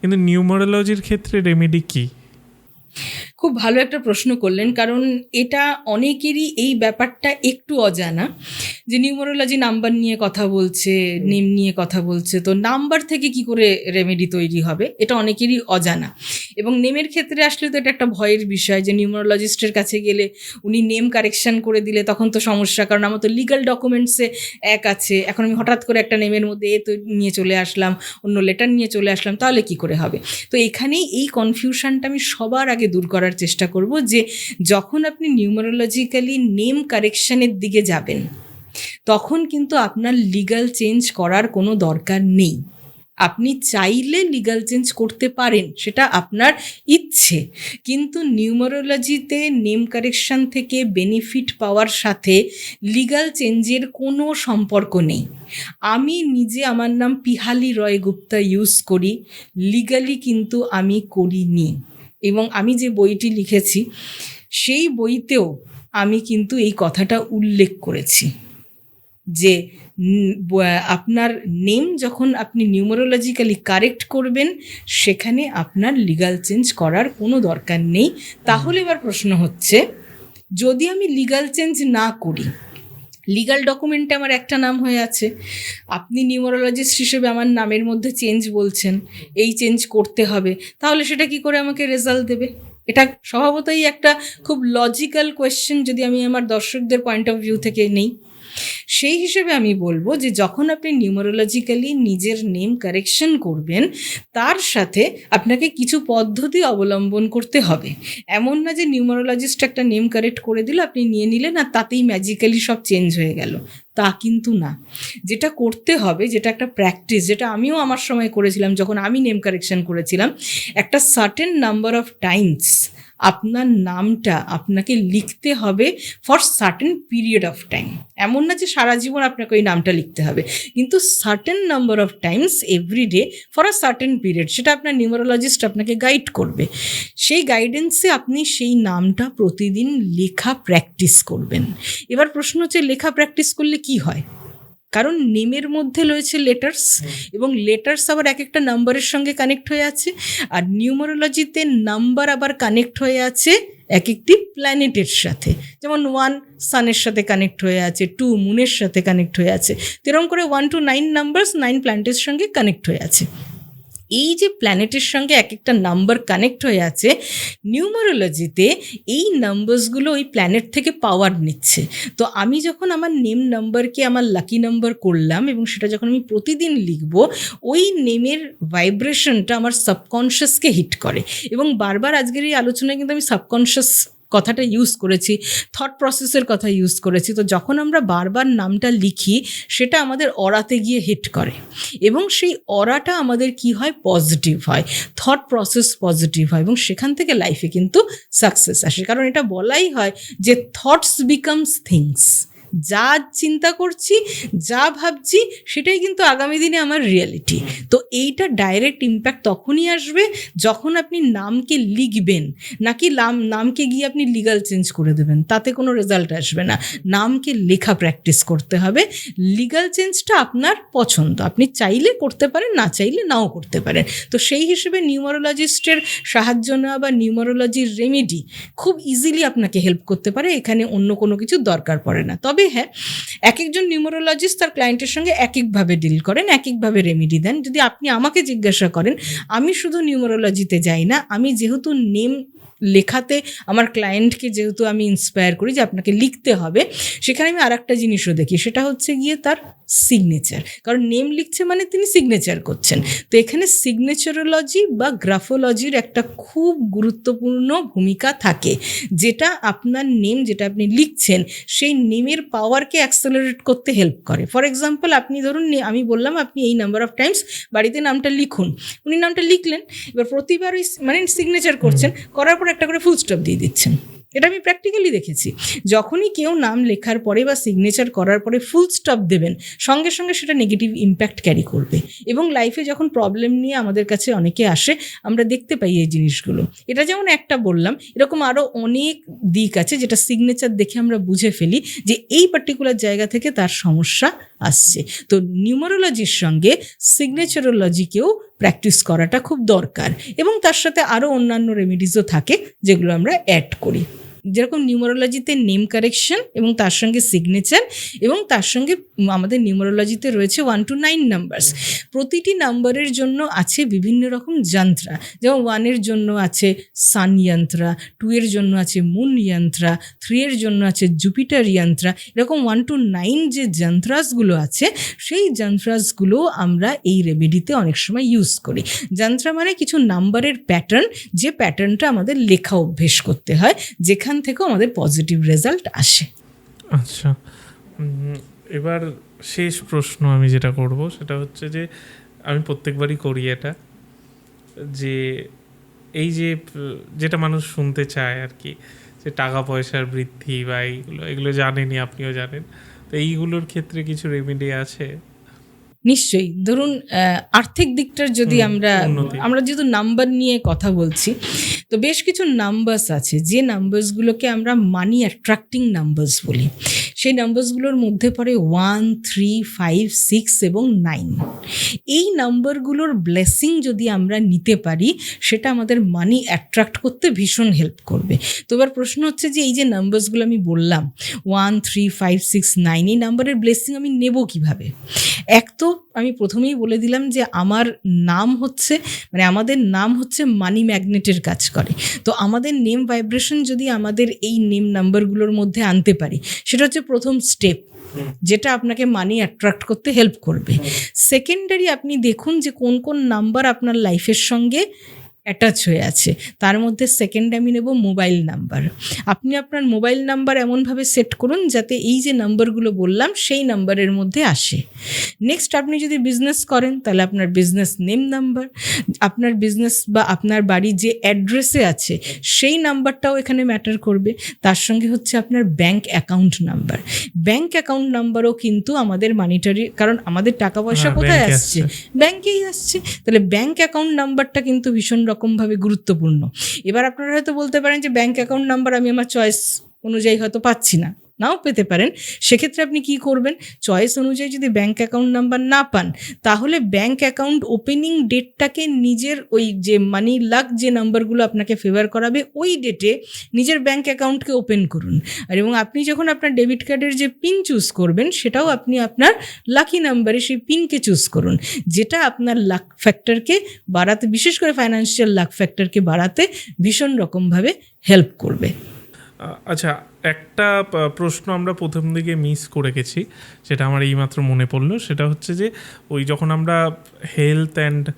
কিন্তু নিউমারোলজির ক্ষেত্রে রেমেডি কি? খুব ভালো একটা প্রশ্ন করলেন কারণ এটা অনেকেরই এই ব্যাপারটা একটু অজানা যে নিউমারোলজি নাম্বার নিয়ে কথা বলছে নেম নিয়ে কথা বলছে তো নাম্বার থেকে কি করে রেমেডি তৈরি হবে? এটা অনেকেরই অজানা। এবং নেমের ক্ষেত্রে আসলে তো এটা একটা ভয়ের বিষয় যে নিউমারোলজিস্টের কাছে গেলে উনি নেম কারেকশান করে দিলে তখন তো সমস্যা কারণ আমার তো লিগাল ডকুমেন্টসে এক আছে। এখন আমি হঠাৎ করে একটা নেমের মধ্যে এ তো নিয়ে চলে আসলাম অন্য লেটার নিয়ে চলে আসলাম তাহলে কি করে হবে? তো এখানেই এই কনফিউশনটা আমি সবার আগে দূর করার চেষ্টা করব যে যখন আপনি নিউমারোলজিক্যালি নেম কারেকশনের দিকে যাবেন, তখন কিন্তু আপনার লিগাল চেঞ্জ করার কোনো দরকার নেই। আপনি চাইলে লিগাল চেঞ্জ করতে পারেন, সেটা আপনার ইচ্ছে। কিন্তু নিউমারোলজিতে নেম কারেকশন থেকে বেনিফিট পাওয়ার সাথে লিগাল চেঞ্জের কোনো সম্পর্ক নেই। আমি নিজে আমার নাম পিহালি রয় গুপ্তা ইউজ করি, লিগালি কিন্তু আমি করিনি। এবং আমি যে বইটি লিখেছি, সেই বইতেও আমি কিন্তু এই কথাটা উল্লেখ করেছি যে আপনার নেম যখন আপনি নিউমারোলজিক্যালি কারেক্ট করবেন, সেখানে আপনার লিগাল চেঞ্জ করার কোনো দরকার নেই। তাহলে এবার প্রশ্ন হচ্ছে, যদি আমি লিগাল চেঞ্জ না করি লিগাল ডকুমেন্টে আমার একটা নাম হয়ে আছে। আপনি নিউমারোলজিস্ট হিসেবে আমার নামের মধ্যে চেঞ্জ বলছেন, এই চেঞ্জ করতে হবে। তাহলে সেটা কি করে আমাকে রেজাল্ট দেবে? এটা স্বভাবতই একটা খুব লজিক্যাল কোয়েশ্চেন যদি আমি আমার দর্শকদের পয়েন্ট অফ ভিউ থেকে নেই। সেই হিসেবে আমি বলব যে যখন আপনি নিউমারোলজিক্যালি নিজের নেম কারেকশন করবেন, তার সাথে আপনাকে কিছু পদ্ধতি অবলম্বন করতে হবে। এমন না যে নিউমারোলজিস্ট একটা নেম কারেক্ট করে দিল, আপনি নিয়ে নিলেন আর তাতেই ম্যাজিক্যালি সব চেঞ্জ হয়ে গেল। তা কিন্তু না। যেটা করতে হবে, যেটা একটা প্র্যাকটিস, যেটা আমিও আমার সময় করেছিলাম, যখন আমি নেম কারেকশন করেছিলাম, একটা সার্টেন নাম্বার অফ টাইমস আপনার নামটা আপনাকে লিখতে হবে for certain period of time এমন না যে সারা জীবন আপনাকে ওই নামটা লিখতে হবে। কিন্তু certain number of times every day for a certain period সেটা আপনার নিউমারোলজিস্ট আপনাকে গাইড করবে। সেই গাইডেন্সে আপনি সেই নামটা প্রতিদিন লেখা প্র্যাকটিস করবেন। এবার প্রশ্ন হচ্ছে, লেখা প্র্যাকটিস করলে কি হয়? কারণ নেমের মধ্যে রয়েছে লেটার্স এবং লেটার্স আবার এক একটা নাম্বারের সঙ্গে কানেক্ট হয়ে আছে। আর নিউমারোলজিতে নাম্বার আবার কানেক্ট হয়ে আছে এক একটি প্ল্যানেটের সাথে। যেমন ওয়ান সানের সাথে কানেক্ট হয়ে আছে টু মুনের সাথে কানেক্ট হয়ে আছে। তেরম করে one two nine numbers nine প্ল্যানেটের সঙ্গে কানেক্ট হয়ে আছে। এই যে প্ল্যানেটের সঙ্গে এক একটা নাম্বার কানেক্ট হয়ে আছে নিউমারোলজিতে এই নাম্বারসগুলো ওই প্ল্যানেট থেকে পাওয়ার নিচ্ছে। তো আমি যখন আমার নেম নাম্বারকে আমার লাকি নাম্বার করলাম এবং সেটা যখন আমি প্রতিদিন লিখব, ওই নেমের ভাইব্রেশনটা আমার সাবকনশিয়াসকে হিট করে। এবং বারবার আজকের এই আলোচনায় কিন্তু আমি সাবকনশিয়াস কথাটা ইউজ করেছি থট প্রসেসের কথা ইউজ করেছি। তো যখন আমরা বারবার নামটা লিখি, সেটা আমাদের অরাতে গিয়ে হিট করে এবং সেই অরাটা আমাদের কি হয়? পজিটিভ হয়। থট প্রসেস পজিটিভ হয় এবং সেখান থেকে লাইফে কিন্তু সাকসেস আসে। কারণ এটা বলাই হয় যে থটস বিকামস থিংস যা চিন্তা করছি, যা ভাবছি, সেটাই কিন্তু আগামী দিনে আমার রিয়ালিটি তো এইটা ডাইরেক্ট ইম্প্যাক্ট তখনই আসবে যখন আপনি নামকে লিখবেন, নাকি নাম, নামকে গিয়ে আপনি লিগাল চেঞ্জ করে দেবেন, তাতে কোনো রেজাল্ট আসবে না। নামকে লেখা প্র্যাকটিস করতে হবে লিগাল চেঞ্জটা আপনার পছন্দ। আপনি চাইলে করতে পারেন, না চাইলে নাও করতে পারেন। তো সেই হিসেবে নিউমারোলজিস্টের সাহায্য নেওয়া বা নিউমারোলজির রেমেডি খুব ইজিলি আপনাকে হেল্প করতে পারে, এখানে অন্য কোনো কিছু দরকার পড়ে না। তবে হ্যাঁ। এক একজন নিউমোরোলজিস্ট তার ক্লায়েন্টের সঙ্গে এক একভাবে ডিল করেন এক একভাবে রেমেডি দেন। যদি আপনি আমাকে জিজ্ঞাসা করেন, আমি শুধু নিউমোরোলজিতে যাই না, আমি যেহেতু নেম লেখাতে আমার ক্লায়েন্টকে যেহেতু আমি ইন্সপায়ার করি যে আপনাকে লিখতে হবে, সেখানে আমি আর একটা জিনিসও দেখি, সেটা হচ্ছে গিয়ে তার সিগনেচার কারণ নেম লিখছে মানে তিনি সিগনেচার করছেন। তো এখানে সিগনেচারোলজি বা গ্রাফোলজির একটা খুব গুরুত্বপূর্ণ ভূমিকা থাকে। যেটা আপনার নেম যেটা আপনি লিখছেন সেই নেমের পাওয়ারকে অ্যাক্সেলারেট করতে হেল্প করে। ফর এক্সাম্পল আপনি ধরুন আমি বললাম আপনি এই নাম্বার অফ টাইমস বাড়িতে নামটা লিখুন। উনি নামটা লিখলেন এবার প্রতিবার ওই মানে সিগনেচার করছেন করার পর একটা করে ফুল স্টপ দিয়ে দিচ্ছেন। এটা আমি প্র্যাকটিক্যালি দেখেছি। যখনই কেউ নাম লেখার পরে বা সিগনেচার করার পরে ফুল স্টপ দেবেন, সঙ্গে সঙ্গে সেটা নেগেটিভ ইম্প্যাক্ট ক্যারি করবে। এবং লাইফে যখন প্রবলেম নিয়ে আমাদের কাছে অনেকে আসে, আমরা দেখতে পাই এই জিনিসগুলো। এটা যেমন একটা বললাম, এরকম আরও অনেক দিক আছে যেটা সিগনেচার দেখে আমরা বুঝে ফেলি যে এই পার্টিকুলার জায়গা থেকে তার সমস্যা আসছে। তো নিউমারোলজির সঙ্গে সিগনেচারোলজিকেও প্র্যাকটিস করাটা খুব দরকার। এবং তার সাথে আরও অন্যান্য রেমেডিসও থাকে যেগুলো আমরা অ্যাড করি। যেরকম নিউমারোলজিতে নেম কারেকশন এবং তার সঙ্গে সিগনেচার এবং তার সঙ্গে আমাদের নিউমারোলজিতে রয়েছে ওয়ান টু নাইন নাম্বারস প্রতিটি নাম্বারের জন্য আছে বিভিন্ন রকম যন্ত্রা। যেমন ওয়ানের জন্য আছে সান যন্ত্রা টু এর জন্য আছে মুন যন্ত্রা থ্রি এর জন্য আছে জুপিটার যন্ত্রা এরকম ওয়ান টু নাইন যে যন্ত্রাসগুলো আছে, সেই যন্ত্রাসগুলো আমরা এই রেমেডিতে অনেক সময় ইউজ করি। যন্ত্রা মানে কিছু নাম্বারের প্যাটার্ন যে প্যাটার্নটা আমাদের লেখা অভ্যেস করতে হয়, যেখান থেকেও আমাদের পজিটিভ রেজাল্ট আসে। আচ্ছা এবার শেষ প্রশ্ন আমি যেটা করব সেটা হচ্ছে যে আমি প্রত্যেকবারই করি এটা যে এই যে যেটা মানুষ শুনতে চায় আর কি যে টাকা পয়সার বৃদ্ধি বা এইগুলো এগুলো জানেনই আপনিও জানেন তো এইগুলোর ক্ষেত্রে কিছু রেমেডি আছে? নিশ্চয়ই। ধরুন আর্থিক দিকটার যদি আমরা। আমরা যেহেতু নাম্বার নিয়ে কথা বলছি তো বেশ কিছু নাম্বারস আছে। যে নাম্বারসগুলোকে আমরা মানি অ্যাট্রাক্টিং নাম্বারস বলি। সেই নাম্বারসগুলোর মধ্যে পড়ে ওয়ান থ্রি ফাইভ সিক্স এবং নাইন এই নাম্বারগুলোর ব্লেসিং যদি আমরা নিতে পারি, সেটা আমাদের মানি অ্যাট্রাক্ট করতে ভীষণ হেল্প করবে। তো এবার প্রশ্ন হচ্ছে যে এই যে নাম্বারসগুলো আমি বললাম one three five six nine এই নাম্বারের ব্লেসিং আমি নেব কীভাবে? এক তো আমি প্রথমেই বলে দিলাম যে আমার নাম হচ্ছে মানে আমাদের নাম হচ্ছে মানি ম্যাগনেটের কাজ করে। তো আমাদের নেম ভাইব্রেশন যদি আমাদের এই নেম নাম্বারগুলোর মধ্যে আনতে পারি সেটা হচ্ছে প্রথম স্টেপ যেটা আপনাকে মানি অ্যাট্রাক্ট করতে হেল্প করবে। সেকেন্ডারি আপনি দেখুন যে কোন কোন নাম্বার আপনার লাইফের সঙ্গে অ্যাটাচ হয়ে আছে। তার মধ্যে সেকেন্ড আমি নেব মোবাইল নাম্বার আপনি আপনার মোবাইল নাম্বার এমনভাবে সেট করুন যাতে এই যে নাম্বারগুলো বললাম সেই নাম্বারের মধ্যে আসে। নেক্সট আপনি যদি বিজনেস করেন তাহলে আপনার বিজনেস নেম নাম্বার আপনার বিজনেস বা আপনার বাড়ি যে অ্যাড্রেসে আছে সেই নাম্বারটাও এখানে ম্যাটার করবে। তার সঙ্গে হচ্ছে আপনার bank account number bank account নাম্বারও কিন্তু আমাদের মানিটারি কারণ আমাদের টাকা পয়সা হ্যাঁ, কোথায় আসছে? ব্যাংকেই আসছে। তাহলে ব্যাংক অ্যাকাউন্ট নাম্বারটা কিন্তু ভীষণ রকমভাবে গুরুত্বপূর্ণ। এবার আপনারা হয়তো বলতে পারেন যে ব্যাংক অ্যাকাউন্ট নাম্বার আমি আমার চয়েস অনুযায়ী হয়তো পাচ্ছি না। নাও পেতে পারেন। সেক্ষেত্রে আপনি কি করবেন? চয়েস অনুযায়ী যদি ব্যাংক অ্যাকাউন্ট নাম্বার না পান, তাহলে ব্যাংক অ্যাকাউন্ট ওপেনিং ডেটটাকে নিজের ওই যে মানি লাক যে নাম্বারগুলো আপনাকে ফেভার করাবে, ওই ডেটে নিজের ব্যাংক অ্যাকাউন্টকে ওপেন করুন। আর এবং আপনি যখন আপনার ডেবিট কার্ডের যে পিন চুজ করবেন, সেটাও আপনি আপনার লাকি নাম্বারে সেই পিনকে চুজ করুন, যেটা আপনার লাক ফ্যাক্টরকে বাড়াতে, বিশেষ করে ফাইন্যান্সিয়াল লাক ফ্যাক্টরকে বাড়াতে ভীষণ রকমভাবে হেল্প করবে। আচ্ছা একটা প্রশ্ন আমরা প্রথম দিকে মিস করে গেছি সেটা আমার এইমাত্র মনে পড়ল। সেটা হচ্ছে যে, ওই যখন আমরা হেলথ অ্যান্ড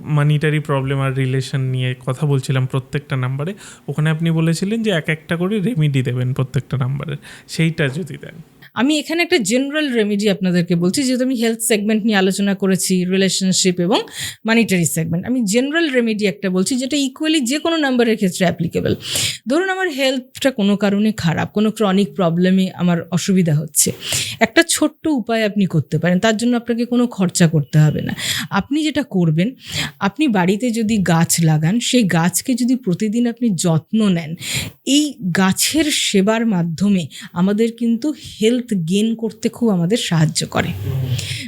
মানিটারি প্রবলেম আর রিলেশন নিয়ে কথা বলছিলাম প্রত্যেকটা নাম্বারে ওখানে আপনি বলেছিলেন যে, এক একটা করে রেমিডি দেবেন প্রত্যেকটা নাম্বারের সেইটা যদি দেন। আমি এখানে একটা জেনারেল রেমেডি আপনাদেরকে বলছি, যেহেতু আমি হেলথ সেগমেন্ট নিয়ে আলোচনা করেছি রিলেশনশিপ এবং মানিটারি সেগমেন্ট আমি জেনারেল রেমেডি একটা বলছি, যেটা ইকুয়ালি যে কোনো নাম্বারের ক্ষেত্রে অ্যাপ্লিকেবল ধরুন আমার হেলথটা কোনো কারণে খারাপ, কোনো ক্রনিক প্রবলেমে আমার অসুবিধা হচ্ছে। একটা ছোট্ট উপায় আপনি করতে পারেন, তার জন্য আপনাকে কোনো খরচা করতে হবে না। আপনি যেটা করবেন, আপনি বাড়িতে যদি গাছ লাগান, সেই গাছকে যদি প্রতিদিন আপনি যত্ন নেন, এই গাছের সেবার মাধ্যমে আমাদের কিন্তু হেলথ গেন করতে খুব আমাদের সাহায্য করে।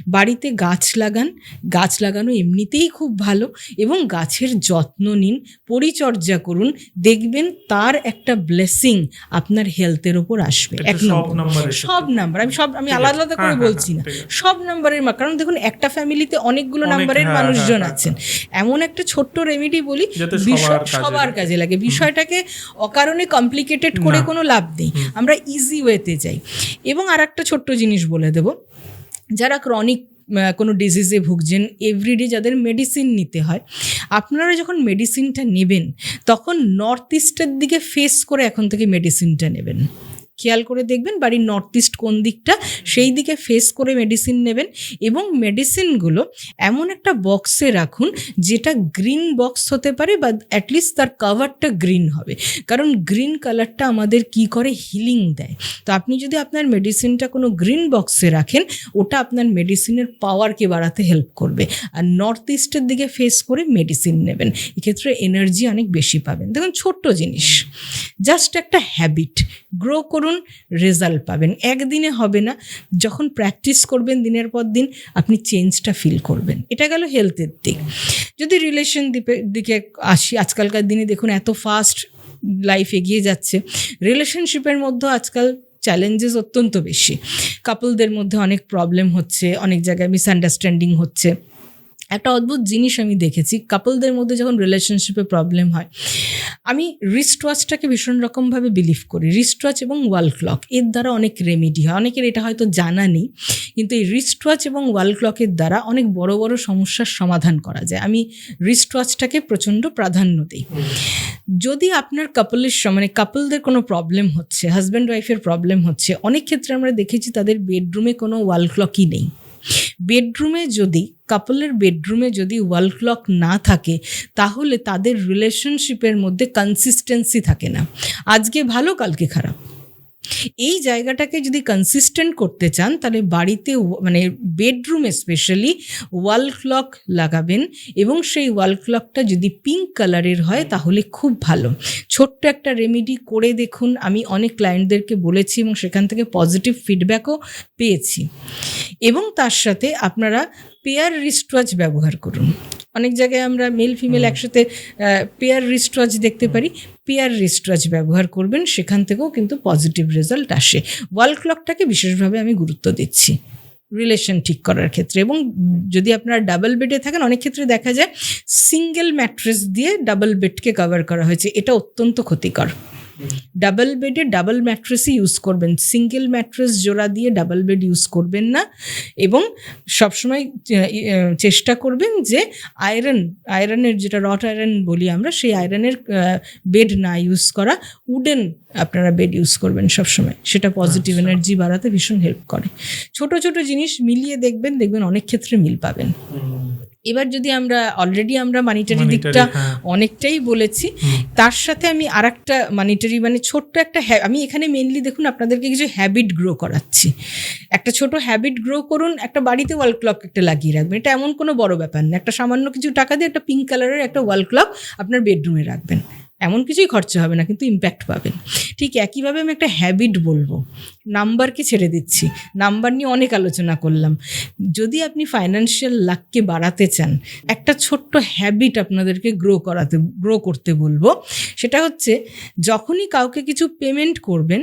বাড়িতে গাছ লাগান গাছ লাগানো এমনিতেই খুব ভালো এবং গাছের যত্ন নিন পরিচর্যা করুন দেখবেন তার একটা ব্লেসিং আপনার হেলথের ওপর আসবে। এক নম্বর। সব নাম্বার আমি সব আমি আলাদা আলাদা করে হ্যাঁ, হ্যাঁ, বলছি না। সব নাম্বারের মা- কারণ দেখুন একটা ফ্যামিলিতে অনেকগুলো নাম্বারের হ্যাঁ, মানুষজন আছেন। এমন একটা ছোট্ট রেমেডি বলি বিষয়- সবার কাজে লাগে। বিষয়টাকে অকারণে কমপ্লিকেটেড করে কোনো লাভ নেই। আমরা ইজি ওয়েতে যাই। এবং আর একটা ছোট্ট জিনিস বলে দেব। যারা ক্রনিক কোনো ডিজিজে ভুগছেন এভরিডে যাদের মেডিসিন নিতে হয়, আপনারা যখন মেডিসিনটা নেবেন, তখন নর্থ ইস্টের দিকে ফেস করে এখন থেকে মেডিসিনটা নেবেন। খেয়াল করে দেখবেন বাড়ির নর্থ ইস্ট কোন দিকটা, সেই দিকে ফেস করে মেডিসিন নেবেন এবং মেডিসিনগুলো এমন একটা বক্সে রাখুন যেটা গ্রিন বক্স হতে পারে বা অ্যাটলিস্ট তার কাভারটা গ্রিন হবে। কারণ গ্রিন কালারটা আমাদের কি করে? হিলিং দেয়। তো আপনি যদি আপনার মেডিসিনটা কোনো গ্রিন বক্সে রাখেন, ওটা আপনার মেডিসিনের পাওয়ারকে বাড়াতে হেল্প করবে। আর নর্থ ইস্টের দিকে ফেস করে মেডিসিন নেবেন। এক্ষেত্রে এনার্জি অনেক বেশি পাবেন। দেখুন ছোট্ট জিনিস। জাস্ট একটা হ্যাবিট গ্রো করুন করুন রেজাল্ট পাবেন। একদিনে হবে না, যখন প্র্যাকটিস করবেন দিনের পর দিন, আপনি চেঞ্জটা ফিল করবেন। এটা গেল হেলথের দিক। যদি রিলেশন দিকে আসি, আজকালকার দিনে দেখুন এত ফাস্ট লাইফ এগিয়ে যাচ্ছে। রিলেশনশিপের মধ্যে আজকাল চ্যালেঞ্জেস অত্যন্ত বেশি। কাপলদের মধ্যে অনেক প্রবলেম হচ্ছে, অনেক জায়গায় মিসআন্ডারস্ট্যান্ডিং হচ্ছে। একটা অদ্ভুত জিনিস আমি দেখেছি কাপলদের মধ্যে যখন রিলেশনশিপে প্রবলেম হয়, আমি রিস্ট ওয়াচটাকে ভীষণ রকমভাবে বিলিভ করি। রিস্ট ওয়াচ এবং ওয়াল ক্লক এর দ্বারা অনেক রেমেডি হয়। অনেকের এটা হয়তো জানা নেই, কিন্তু এই রিস্ট ওয়াচ এবং ওয়াল ক্লকের দ্বারা অনেক বড় বড় সমস্যার সমাধান করা যায়। আমি রিস্ট ওয়াচটাকে প্রচণ্ড প্রাধান্য দিই। যদি আপনার কাপলের মানে কাপলদের কোনো প্রবলেম হচ্ছে হাজব্যান্ড ওয়াইফের প্রবলেম হচ্ছে, অনেক ক্ষেত্রে আমরা দেখেছি তাদের বেডরুমে কোনো ওয়াল ক্লকই নেই। বেডরুমে যদি কাপলের বেডরুমে যদি ওয়াল ক্লক না থাকে, তাহলে তাদের রিলেশনশিপের মধ্যে কনসিস্টেন্সি থাকে না। আজকে ভালো, কালকে খারাপ। এই জায়গাটাকে যদি কনসিস্টেন্ট করতে চান, তাহলে বাড়িতে মানে বেডরুমে স্পেশালি ওয়াল ক্লক লাগাবেন এবং সেই ওয়াল ক্লকটা যদি পিঙ্ক কালারের হয়, তাহলে খুব ভালো। ছোট্ট একটা রেমেডি করে দেখুন। আমি অনেক ক্লায়েন্টদেরকে বলেছি এবং সেখান থেকে পজিটিভ ফিডব্যাকও পেয়েছি। এবং তার সাথে আপনারা পেয়ার রিস্টওয়াচ ব্যবহার করুন। অনেক জায়গায় আমরা মেল ফিমেল একসাথে পেয়ার রিস্টওয়াচ দেখতে পারি। পেয়ার রিস্টওয়াচ ব্যবহার করবেন সেখান থেকেও কিন্তু পজিটিভ রেজাল্ট আসে। ওয়াল ক্লকটাকে বিশেষভাবে আমি গুরুত্ব দিচ্ছি। রিলেশন ঠিক করার ক্ষেত্রে এবং যদি আপনারা ডাবল বেডে থাকেন অনেক ক্ষেত্রে দেখা যায় সিঙ্গেল ম্যাট্রেস দিয়ে ডাবল বেডকে কভার করা হয়েছে। এটা অত্যন্ত ক্ষতিকর। ডাবল বেডে ডাবল ম্যাট্রেসই ইউজ করবেন। সিঙ্গেল ম্যাট্রেস জোড়া দিয়ে ডাবল বেড ইউজ করবেন না। এবং সবসময় চেষ্টা করবেন যে আয়রন আয়রনের যেটা রট আয়রন বলি আমরা সেই আয়রনের বেড না ইউজ করা উডেন আপনারা বেড ইউজ করবেন সবসময়। সেটা পজিটিভ আচ্ছা। এনার্জি বাড়াতে ভীষণ হেল্প করে। ছোট ছোট জিনিস মিলিয়ে দেখবেন দেখবেন অনেক ক্ষেত্রে মিল পাবেন। এবার যদি আমরা অলরেডি আমরা মানিটারি দিকটা হ্যাঁ। অনেকটাই বলেছি তার সাথে আমি আর একটা মানিটারি মানে ছোট্ট একটা আমি এখানে মেনলি দেখুন আপনাদেরকে কিছু হ্যাবিট গ্রো করাচ্ছি। একটা ছোট হ্যাবিট গ্রো করুন একটা বাড়িতে ওয়াল ক্লক একটা লাগিয়ে রাখবেন। এটা এমন কোনো বড় ব্যাপার না। একটা সামান্য কিছু টাকা দিয়ে একটা পিঙ্ক কালারের একটা ওয়াল ক্লক আপনার বেডরুমে রাখবেন। এমন কিছুই খরচা হবে না, কিন্তু ইম্প্যাক্ট পাবেন। ঠিক একইভাবে আমি একটা হ্যাবিট বলব। নাম্বারকে ছেড়ে দিচ্ছি। নাম্বার নিয়ে অনেক আলোচনা করলাম। যদি আপনি ফাইন্যান্সিয়াল লাককে বাড়াতে চান, একটা ছোট্ট হ্যাবিট আপনাদেরকে গ্রো করাতে গ্রো করতে বলব। সেটা হচ্ছে, যখনই কাউকে কিছু পেমেন্ট করবেন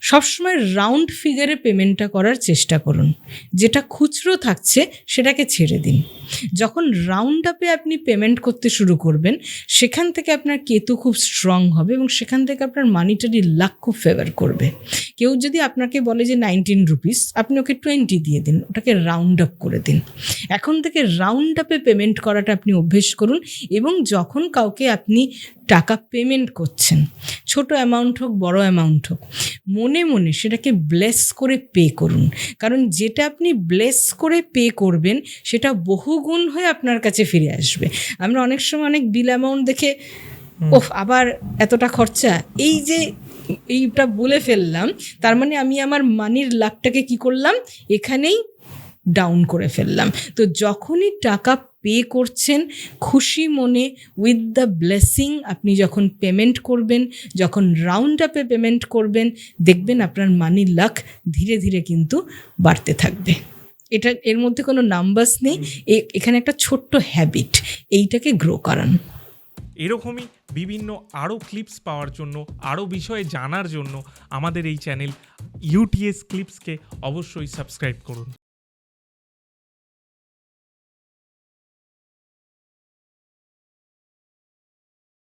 সবসময় রাউন্ড ফিগারে পেমেন্টটা করার চেষ্টা করুন। যেটা খুচরো থাকছে, সেটাকে ছেড়ে দিন। যখন রাউন্ড আপে আপনি পেমেন্ট করতে শুরু করবেন, সেখান থেকে আপনার কেতু খুব স্ট্রং হবে এবং সেখান থেকে আপনার মানিটারি লাক খুব ফেভার করবে। কেউ যদি আপনাকে বলে যে নাইনটিন রুপিস আপনি ওকে টোয়েন্টি দিয়ে দিন, ওটাকে রাউন্ড আপ করে দিন। এখন থেকে রাউন্ড আপে পেমেন্ট করাটা আপনি অভ্যেস করুন এবং যখন কাউকে আপনি টাকা পেমেন্ট করছেন। ছোট অ্যামাউন্ট হোক বড় অ্যামাউন্ট হোক মনে মনে সেটাকে ব্লেস করে পে করুন। কারণ যেটা আপনি ব্লেস করে পে করবেন সেটা বহুগুণ হয়ে আপনার কাছে ফিরে আসবে। আমরা অনেক সময় অনেক বিল অ্যামাউন্ট দেখে ওফ আবার এতটা খরচা। এই যে এইটা বলে ফেললাম তার মানে আমি আমার মানির লাভটাকে কি করলাম? এখানেই ডাউন করে ফেললাম। তো যখনই টাকা পে করছেন খুশি মনে উইথ দ্য ব্লেসিং আপনি যখন পেমেন্ট করবেন যখন রাউন্ড আপে পেমেন্ট করবেন দেখবেন আপনার মানি লাক ধীরে ধীরে কিন্তু বাড়তে থাকবে। এটা এর মধ্যে কোনো নাম্বারস নেই। এ- এখানে একটা ছোট্ট হ্যাবিট এইটাকে গ্রো করান। এরকমই বিভিন্ন আরও ক্লিপস পাওয়ার জন্য আরও বিষয়ে জানার জন্য আমাদের এই চ্যানেল ইউটিএস ক্লিপসকে অবশ্যই সাবস্ক্রাইব করুন।